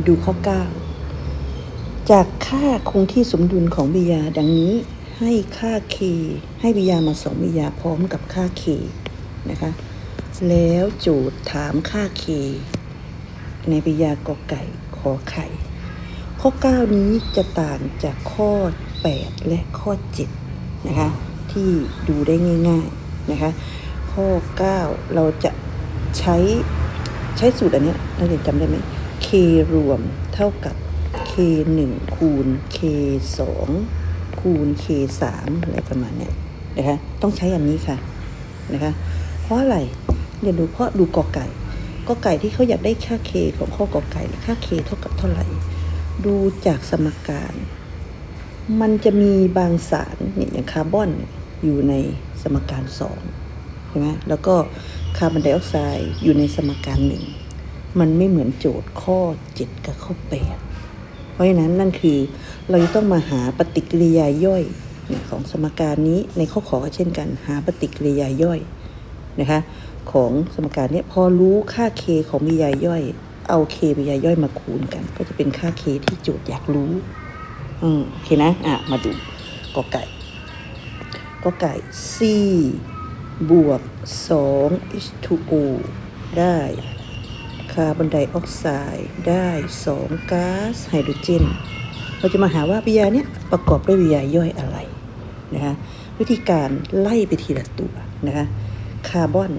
มาดูข้อ 9 จากค่าคงที่สมดุลของบิยาดังนี้ให้ค่า k ให้บิยามาสองบิยาพร้อมกับค่า k นะคะ แล้วโจทย์ถามค่า k ในบิยากอไก่ขอไข่ ข้อ 9 นี้จะต่างจากข้อ 8 และข้อ 7 นะคะ ที่ดูได้ง่าย ๆ นะคะ ข้อ 9 เราจะใช้ใช้สูตรอันนี้นักเรียนจำได้ไหม รวมเท่ากับ k 1คูณ k 2คูณ k 3อะไรประมาณเนี้ยนะคะต้องใช้อันนี้ค่ะนะคะเพราะอะไรเดี๋ยวดูเพราะดูกอไก่กอไก่ที่เขาอยากได้ค่า k ของข้อกอไก่ค่า k เท่ากับเท่าไหร่ ดูจากสมการ มันจะมีบางสารเนี่ยอย่างคาร์บอนอยู่ในสมการสองใช่ไหมแล้วก็คาร์บอนไดออกไซด์อยู่ในสมการหนึ่ง มันไม่เหมือนโจทย์ข้อ 7 กับข้อ 8 เพราะฉะนั้นนั่นคือเราจะต้องมาหาปฏิกิริยาย่อยของสมการนี้ในข้อขอเช่นกัน หาปฏิกิริยาย่อยนะคะของสมการนี้พอรู้ค่า k ของบิยาย่อย เอา k บิยาย่อยมาคูณกัน ก็จะเป็นค่า k ที่โจทย์อยากรู้อืมโอเคนะอะมาดูกอไก่กอไก่ C บวก 2 H2O ได้ คาร์บอนไดออกไซด์ได้ 2 ก๊าซไฮโดรเจน เราจะมาหาว่าวิยาเนี้ยประกอบด้วยวิยาย่อยอะไรนะคะวิธีการไล่ไปทีละตัวนะคะคาร์บอน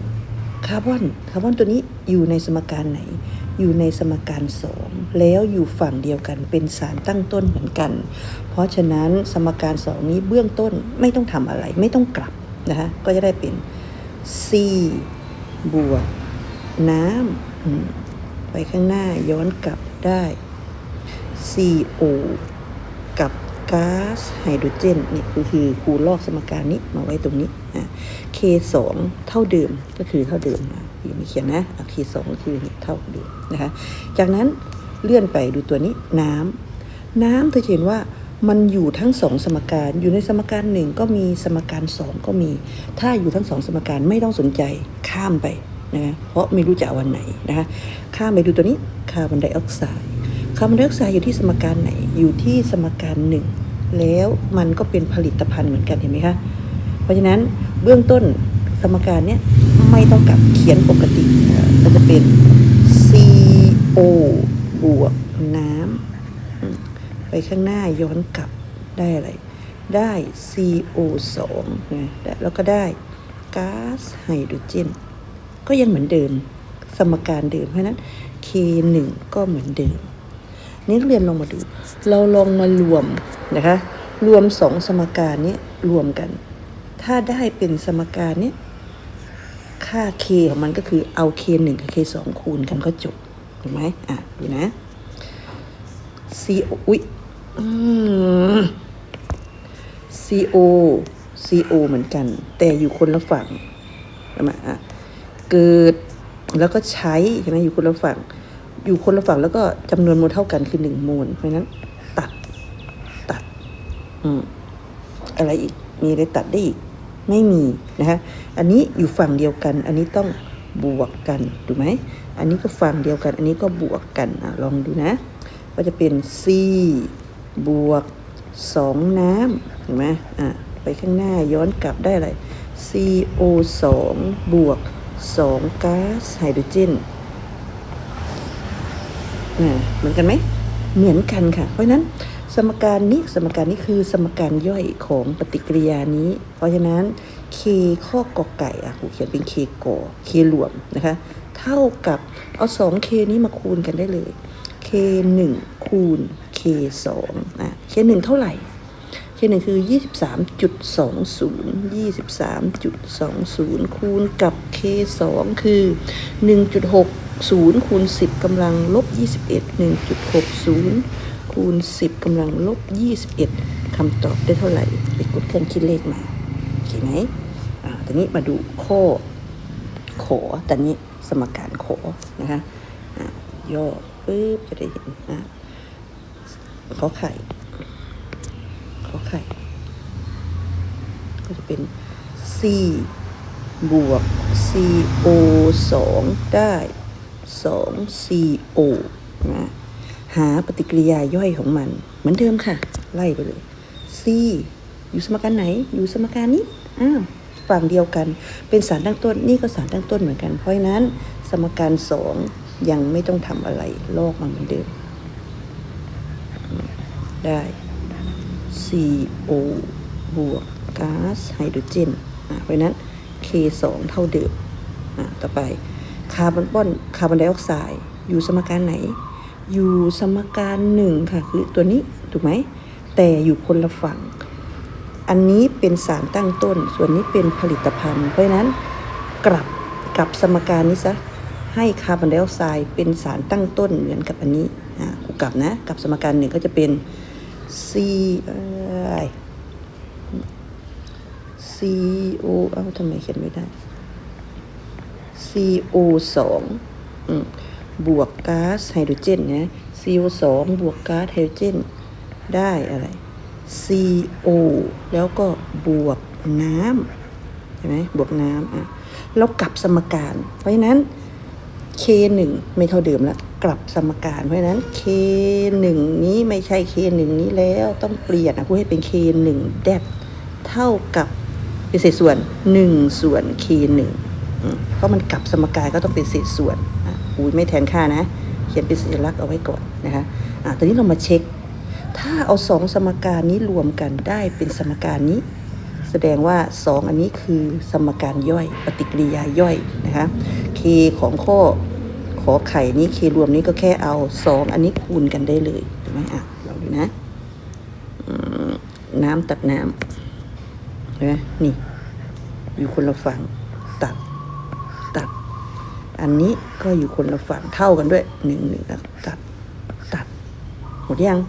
คาร์บอนคาร์บอนตัวนี้อยู่ในสมการไหน อยู่ในสมการสองแล้วอยู่ฝั่งเดียวกันเป็นสารตั้งต้นเหมือนกัน เพราะฉะนั้นสมการสองนี้เบื้องต้นไม่ต้องทำอะไรไม่ต้องกลับนะคะก็จะได้เป็น C บวกน้ำ ไปข้างหน้าย้อนกลับได้ CO กับก๊าซไฮโดรเจนนี่ก็คือครูลอกสมการนี้มาไว้ตรงนี้อะ K2 เท่าเดิมก็คือเท่าเดิมอะอยู่ไม่เขียนนะ K2 ก็คือเท่าเดิมนะคะ จากนั้นเลื่อนไปดูตัวนี้น้ำน้ำเธอเห็นว่ามันอยู่ทั้งสองสมการ อยู่ในสมการหนึ่งก็มีสมการสองก็มี ถ้าอยู่ทั้งสองสมการไม่ต้องสนใจข้ามไป นะเพราะไม่รู้จะเอาวันไหนนะคะข้ามไปดูตัวนี้คาร์บอนไดออกไซด์คาร์บอนไดออกไซด์อยู่ที่สมการไหนอยู่ที่สมการหนึ่งแล้วมันก็เป็นผลิตภัณฑ์เหมือนกันเห็นไหมคะเพราะฉะนั้นเบื้องต้นสมการเนี้ยไม่ต้องกลับเขียนปกติก็จะเป็น CO บวกน้ำไปข้างหน้าย้อนกลับได้อะไร ได้ CO 2 นะแล้วก็ได้ก๊าซไฮโดรเจน ก็ยังเหมือนเดิม สมการเดิมเพราะนั้น K 1ก็เหมือนเดิม นี่เรียนลองมาดู เราลองมารวมนะคะ รวมสองสมการนี้รวมกัน ถ้าได้เป็นสมการนี้ค่า k ของมันก็คือเอา k 1กับ k 2คูณกันก็จบถูกไหมอะ ดูนะ c อุ๊ย co co เหมือนกัน แต่อยู่คนละฝั่งใช่ไหมอะ เกิด แล้วก็ใช้ใช่ไหมอยู่คนละฝั่ง อยู่คนละฝั่งแล้วก็จำนวนโมลเท่ากันคือหนึ่งโมลเพราะนั้น ตัดตัด อืมอะไรอีก มีอะไรตัดได้อีก ไม่มีนะคะอันนี้อยู่ฝั่งเดียวกัน อันนี้ต้องบวกกันถูกไหมอันนี้ก็ฝั่งเดียวกัน อันนี้ก็บวกกันอะลองดูนะ ก็จะเป็น c บวกสองน้ำเห็นไหมอะไปข้างหน้าย้อนกลับได้อะไร CO 2 บวก 2ก๊าซไฮโดรเจนเหมือนกันไหม เหมือนกันค่ะ เพราะนั้นสมการนี้สมการนี้คือสมการย่อยของปฏิกิริยานี้ เพราะฉะนั้น k ข้อกอไก่อะครูเขียนเป็น k กอ k รวมนะคะ เท่ากับเอา 2k นี้มาคูณกันได้เลย k 1คูณ k 2อะ k 1เท่าไหร่ k 1คือ 23.20 23.20 คูณกับ k 2คือ 1.60 คูณ 10กำลังลบ 21 1.60 คูณ 10กำลังลบ 21คำตอบได้เท่าไหร่ไปกดเครื่องคิดเลขมาโอเคไหมอ่าตอนนี้มาดูข้อขอตอนนี้สมการขอนะคะอะย่อปึ๊บจะได้เห็นอะขอไข่ ไข่ ก็จะเป็น C บวก CO 2ได้ 2 CO นะหาปฏิกิริยาย่อยของมัน เหมือนเดิมค่ะ ไล่ไปเลย C อยู่สมการไหน อยู่สมการนี้ อ้าว ฝั่งเดียวกัน เป็นสารตั้งต้น นี่ก็สารตั้งต้นเหมือนกัน เพราะฉะนั้น สมการสองยังไม่ต้องทำอะไร ลอกมันเหมือนเดิม ได้ CO บวกก๊าซไฮโดรเจนเพราะนั้น K 2 เท่าเดิมอะต่อไปคาร์บอนป้อนคาร์บอนไดออกไซด์อยู่สมการไหน อยู่สมการหนึ่งค่ะ คือตัวนี้ถูกไหม แต่อยู่คนละฝั่ง อันนี้เป็นสารตั้งต้น ส่วนนี้เป็นผลิตภัณฑ์ เพราะนั้นกลับกับสมการนี้ซะให้คาร์บอนไดออกไซด์เป็นสารตั้งต้นเหมือนกับอันนี้อ่ากูกลับนะกลับสมการหนึ่งก็จะเป็น C เอ้ย CO เอ้าทำไมเขียนไม่ได้ CO 2อืมบวกก๊าซไฮโดรเจนนะ CO 2บวกก๊าซไฮโดรเจน ได้อะไร CO แล้วก็บวกน้ำใช่ไหมบวกน้ำอะแล้วกลับสมการ เพราะฉะนั้น K 1 ไม่เท่าเดิมแล้ว กลับสมการ เพราะนั้น K 1 นี้ไม่ใช่ K 1 นี้แล้วต้องเปลี่ยนนะกูให้เป็น K 1 that เท่ากับเป็นเศษส่วน 1 ส่วน K 1 เพราะมันกลับสมการก็ต้องเป็นเศษส่วนอะกูไม่แทนค่านะ เขียนเป็นสัญลักษณ์เอาไว้ก่อนนะคะอะตอนนี้เรามาเช็ค ถ้าเอาสองสมการนี้รวมกันได้เป็นสมการนี้ แสดงว่า 2 อันนี้คือสมการย่อย ปฏิกิริยาย่อยนะคะ k ของข้อ ขอไข่นี้ k รวมนี้ก็แค่เอา2อันนี้คูณกันได้เลยถูกไหมอะลองดูนะน้ำตัดน้ำเห็นไหมนี่ อยู่คนละฝั่งตัดตัดอันนี้ก็อยู่คนละฝั่งเท่ากันด้วยหนึ่งหนึ่งตัดตัดหมดยัง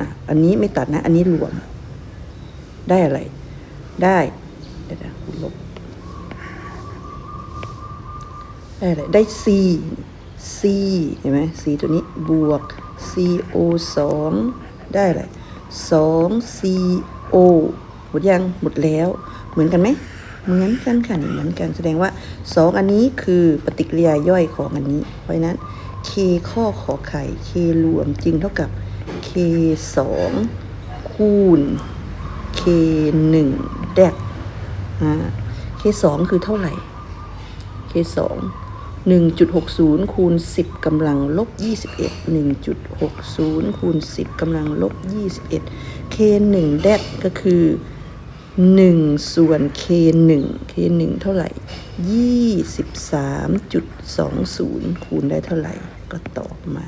อะอันนี้ไม่ตัดนะ อันนี้รวม ได้อะไร ได้เดี๋ยวนะลบได้อะไรได้ C C เห็นไหม C ตัวนี้บวก CO 2ได้อะไร2 CO หมดยังหมดแล้ว เหมือนกันไหมเหมือนกันค่ะนี่เหมือนกันแสดงว่า 2 อันนี้คือปฏิกิริยาย่อยของอันนี้ เพราะนั้น K ข้อขอไข่ K รวมจึงเท่ากับ K 2คูณ K 1แดดอ่า K 2คือเท่าไหร่ K 2 1.60คูณ10กำลังลบ21 1.60คูณ10กำลังลบ21 K 1แดดก็คือ 1 ส่วน K 1 K 1เท่าไหร่ 23.20 คูณได้เท่าไหร่ก็ตอบมา